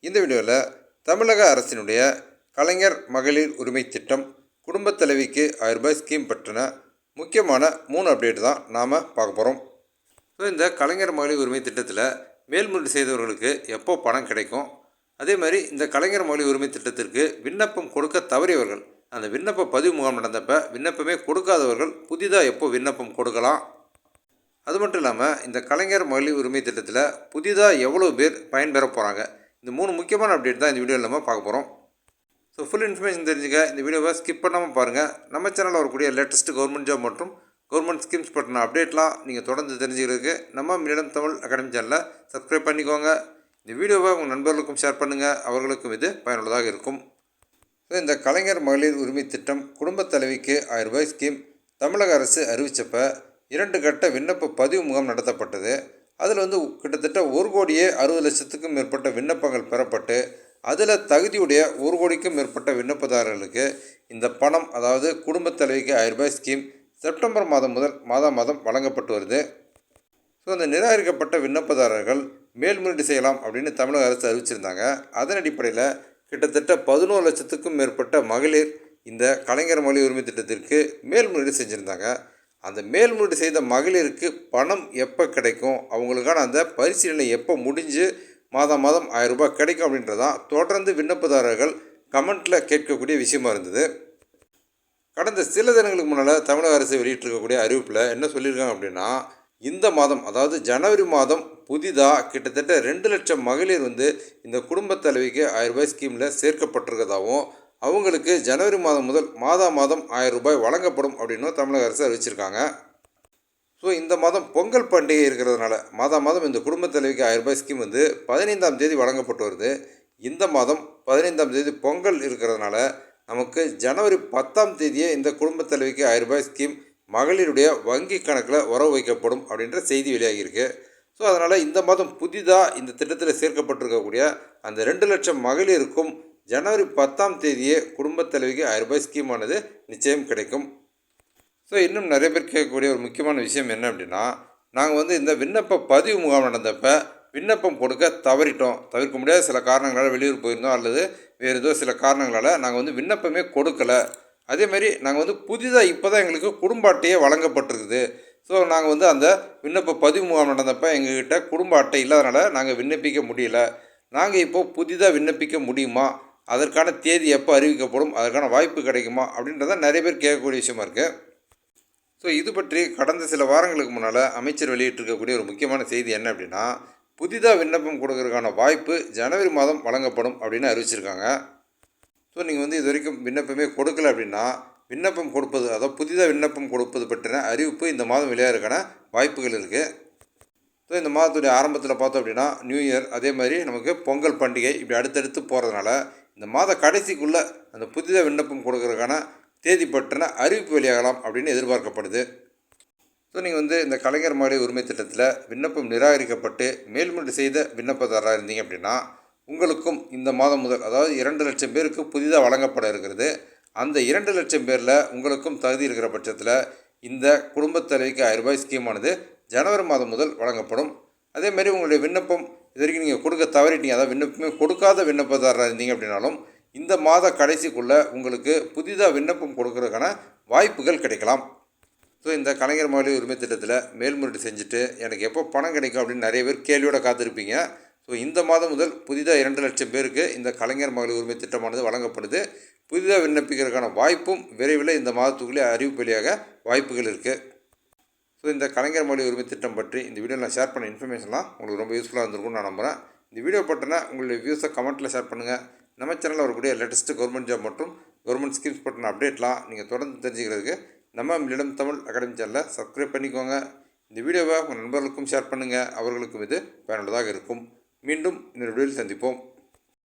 இந்த வீடியோவில் தமிழக அரசினுடைய கலைஞர் மகளிர் உரிமை திட்டம் குடும்பத் தலைவிக்கு ஆயிரம் ரூபாய் ஸ்கீம் பற்றின முக்கியமான மூணு அப்டேட் தான் நாம் பார்க்க போகிறோம் ஸோ இந்த கலைஞர் மகளிர் உரிமை திட்டத்தில் மேல்முறையீடு செய்தவர்களுக்கு எப்போ பணம் கிடைக்கும்? அதே மாதிரி இந்த கலைஞர் மகளிர் உரிமை திட்டத்திற்கு விண்ணப்பம் கொடுக்க தவறியவர்கள் அந்த விண்ணப்ப பதிவு முகாம் நடந்தப்போ விண்ணப்பமே கொடுக்காதவர்கள் புதிதாக எப்போ விண்ணப்பம் கொடுக்கலாம்? அது மட்டும் இல்லாமல் இந்த கலைஞர் மகளிர் உரிமை திட்டத்தில் புதிதாக எவ்வளோ பேர் பயன்பெற போகிறாங்க இந்த மூணு முக்கியமான அப்டேட் தான் இந்த வீடியோவில் நம்ம பார்க்க போகிறோம் ஸோ ஃபுல் இன்ஃபர்மேஷன் தெரிஞ்சுக்க இந்த வீடியோவை ஸ்கிப் பண்ணாமல் பாருங்கள் நம்ம சேனலில் வரக்கூடிய லேட்டஸ்ட் கவர்மெண்ட் ஜாப் மற்றும் கவர்மெண்ட் ஸ்கீம்ஸ் பற்றின அப்டேட்லாம் நீங்கள் தொடர்ந்து தெரிஞ்சுக்கிறதுக்கு நம்ம மீடியம் தமிழ் அகாடமி சேனலை சப்ஸ்கிரைப் பண்ணிக்கோங்க. இந்த வீடியோவை உங்கள் நண்பர்களுக்கும் ஷேர் பண்ணுங்கள் அவர்களுக்கும் இது பயனுள்ளதாக இருக்கும். ஸோ இந்த கலைஞர் மகளிர் உரிமை திட்டம் குடும்பத் தலைவிக்கு ஆயிரம் ரூபாய் ஸ்கீம் தமிழக அரசு அறிவித்தப்ப இரண்டு கட்ட விண்ணப்ப பதிவு முகாம் நடத்தப்பட்டது. அதில் வந்து கிட்டத்தட்ட ஒரு கோடியே அறுபது லட்சத்துக்கும் மேற்பட்ட விண்ணப்பங்கள் பெறப்பட்டு அதில் தகுதியுடைய ஒரு கோடிக்கும் மேற்பட்ட விண்ணப்பதாரர்களுக்கு இந்த பணம் அதாவது குடும்பத் தலைவிக்கு ஆயிரம் ரூபாய் ஸ்கீம் செப்டம்பர் மாதம் முதல் மாதம் மாதம் வழங்கப்பட்டு வருது. ஸோ அந்த நிராகரிக்கப்பட்ட விண்ணப்பதாரர்கள் மேல்முறையீடு செய்யலாம் அப்படின்னு தமிழக அரசு அறிவிச்சிருந்தாங்க. அதன் அடிப்படையில் கிட்டத்தட்ட பதினோரு லட்சத்துக்கும் மேற்பட்ட மகளிர் இந்த கலைஞர் மொழி உரிமை திட்டத்திற்கு மேல்முறையீடு செஞ்சுருந்தாங்க. அந்த மேல்முறையீடு செய்த மகளிருக்கு பணம் எப்போ கிடைக்கும்? அவங்களுக்கான அந்த பரிசீலனை எப்போ முடிஞ்சு மாதம் மாதம் ஆயிரம் ரூபாய் கிடைக்கும் அப்படின்றதான் தொடர்ந்து விண்ணப்பதாரர்கள் கமெண்ட்டில் கேட்கக்கூடிய விஷயமா இருந்தது. கடந்த சில தினங்களுக்கு முன்னால் தமிழக அரசு வெளியிட்டிருக்கக்கூடிய அறிவிப்பில் என்ன சொல்லியிருக்காங்க அப்படின்னா இந்த மாதம் அதாவது ஜனவரி மாதம் புதிதாக கிட்டத்தட்ட ரெண்டு லட்சம் மகளிர் வந்து இந்த குடும்பத் தலைவிக்கு ஆயிரம் ரூபாய் ஸ்கீமில் சேர்க்கப்பட்டிருக்கதாகவும் அவங்களுக்கு ஜனவரி மாதம் முதல் மாதா மாதம் ஆயிரம் ரூபாய் வழங்கப்படும் அப்படின்னும் தமிழக அரசு அறிவிச்சிருக்காங்க. ஸோ இந்த மாதம் பொங்கல் பண்டிகை இருக்கிறதுனால மாதா மாதம் இந்த குடும்பத் தலைவிக்கு ஆயிரம் ரூபாய் ஸ்கீம் வந்து பதினைந்தாம் தேதி வழங்கப்பட்டு வருது. இந்த மாதம் பதினைந்தாம் தேதி பொங்கல் இருக்கிறதுனால நமக்கு ஜனவரி பத்தாம் தேதியே இந்த குடும்பத் தலைவிக்கு ஆயிரம் ரூபாய் ஸ்கீம் மகளிருடைய வங்கி கணக்கில் உறவு வைக்கப்படும் அப்படின்ற செய்தி வெளியாகியிருக்கு. ஸோ அதனால் இந்த மாதம் புதிதாக இந்த திட்டத்தில் சேர்க்கப்பட்டிருக்கக்கூடிய அந்த ரெண்டு லட்சம் மகளிருக்கும் ஜனவரி பத்தாம் தேதியே குடும்பத் தலைவிக்கு ஆயிரம் ரூபாய் ஸ்கீமானது நிச்சயம் கிடைக்கும். ஸோ இன்னும் நிறைய பேர் கேட்கக்கூடிய ஒரு முக்கியமான விஷயம் என்ன அப்படின்னா நாங்கள் வந்து இந்த விண்ணப்ப பதிவு முகாம் நடந்தப்போ விண்ணப்பம் கொடுக்க தவறிட்டோம். தவிர்க்க முடியாத சில காரணங்களால் வெளியூர் போயிருந்தோம் அல்லது வேறு ஏதோ சில காரணங்களால் நாங்கள் வந்து விண்ணப்பமே கொடுக்கல. அதேமாரி நாங்கள் வந்து புதிதாக இப்போ தான் எங்களுக்கு குடும்ப அட்டையே வழங்கப்பட்டிருக்குது. ஸோ நாங்கள் வந்து அந்த விண்ணப்ப பதிவு முகாம் நடந்தப்போ எங்ககிட்ட குடும்ப அட்டை இல்லாதனால நாங்கள் விண்ணப்பிக்க முடியல. நாங்கள் இப்போது புதிதாக விண்ணப்பிக்க முடியுமா? அதற்கான தேதி எப்போ அறிவிக்கப்படும் அதற்கான வாய்ப்பு கிடைக்குமா அப்படின்றத நிறைய பேர் கேட்கக்கூடிய விஷயமா இருக்குது ஸோ இது பற்றி கடந்த சில வாரங்களுக்கு முன்னால் அமைச்சர் வெளியிட்டிருக்கக்கூடிய ஒரு முக்கியமான செய்தி என்ன அப்படின்னா புதிதாக விண்ணப்பம் கொடுக்கறதுக்கான வாய்ப்பு ஜனவரி மாதம் வழங்கப்படும் அப்படின்னு அறிவிச்சிருக்காங்க. ஸோ நீங்கள் வந்து இது வரைக்கும் விண்ணப்பமே கொடுக்கல அப்படின்னா விண்ணப்பம் கொடுப்பது அதாவது புதிதாக விண்ணப்பம் கொடுப்பது பற்றின அறிவிப்பு இந்த மாதம் வெளியாகிறதுக்கான வாய்ப்புகள் இருக்குது ஸோ இந்த மாதத்துடைய ஆரம்பத்தில் பார்த்தோம் அப்படின்னா நியூ இயர் அதே மாதிரி நமக்கு பொங்கல் பண்டிகை இப்படி அடுத்தடுத்து போகிறதுனால இந்த மாத கடைசிக்குள்ளே அந்த புதிதாக விண்ணப்பம் கொடுக்கறதுக்கான தேதி பற்றின அறிவிப்பு வெளியாகலாம் அப்படின்னு எதிர்பார்க்கப்படுது. ஸோ நீங்கள் வந்து இந்த கலைஞர் மாடி உரிமை திட்டத்தில் விண்ணப்பம் நிராகரிக்கப்பட்டு மேல்முறை செய்த விண்ணப்பதாரராக இருந்தீங்க அப்படின்னா உங்களுக்கும் இந்த மாதம் முதல் அதாவது இரண்டு லட்சம் பேருக்கு புதிதாக வழங்கப்பட இருக்கிறது. அந்த இரண்டு லட்சம் பேரில் உங்களுக்கும் தகுதி இருக்கிற பட்சத்தில் இந்த குடும்பத் தலைவிக்கு ஆயிரம் ரூபாய் ஸ்கீமானது ஜனவரி மாதம் முதல் வழங்கப்படும். அதேமாரி உங்களுடைய விண்ணப்பம் இது வரைக்கும் நீங்கள் கொடுக்க தவறிட்டீங்க. அதாவது விண்ணப்பமே கொடுக்காத விண்ணப்பதாரராக இருந்தீங்க அப்படின்னாலும் இந்த மாத கடைசிக்குள்ளே உங்களுக்கு புதிதாக விண்ணப்பம் கொடுக்கறதுக்கான வாய்ப்புகள் கிடைக்கலாம். ஸோ இந்த கலைஞர் மகளிர் உரிமை திட்டத்தில் மேல்முறையீடு செஞ்சுட்டு எனக்கு எப்போ பணம் கிடைக்கும் அப்படின்னு நிறைய பேர் கேள்வியோட காத்திருப்பீங்க. ஸோ இந்த மாதம் முதல் புதிதாக இரண்டு லட்சம் பேருக்கு இந்த கலைஞர் மகளிர் உரிமை திட்டமானது வழங்கப்படுது. புதிதாக விண்ணப்பிக்கிறதுக்கான வாய்ப்பும் விரைவில் இந்த மாதத்துக்குள்ளே அறிவிப்பு வாய்ப்புகள் இருக்குது ஸோ இந்த கலைஞர் மொழி உரிமை திட்டம் பற்றி இந்த வீடியோவில் நான் ஷேர் பண்ண இன்ஃபர்மேஷன்லாம் உங்களுக்கு ரொம்ப யூஸ்ஃபுல்லாக இருந்திருக்கும்னு நான் நம்புகிறேன் இந்த வீடியோ பட்டினா உங்களுடைய வியூஸை கமெண்ட்டில் ஷேர் பண்ணுங்கள் நம்ம சேனலில் வரக்கூடிய லேட்டஸ்ட்டு கவர்மெண்ட் ஜாப் மற்றும் கவர்மெண்ட் ஸ்கீம்ஸ் பற்றின அப்டேட்லாம் நீங்கள் தொடர்ந்து தெரிஞ்சுக்கிறதுக்கு நம்ம மில்லிடம் தமிழ் அகாடமி சேனலை சப்ஸ்கிரைப் பண்ணிக்கோங்க. இந்த வீடியோவை உங்கள் நண்பர்களுக்கும் ஷேர் பண்ணுங்கள் அவர்களுக்கும் இது பயனுள்ளதாக இருக்கும். மீண்டும் இந்த வீடியோவில் சந்திப்போம்.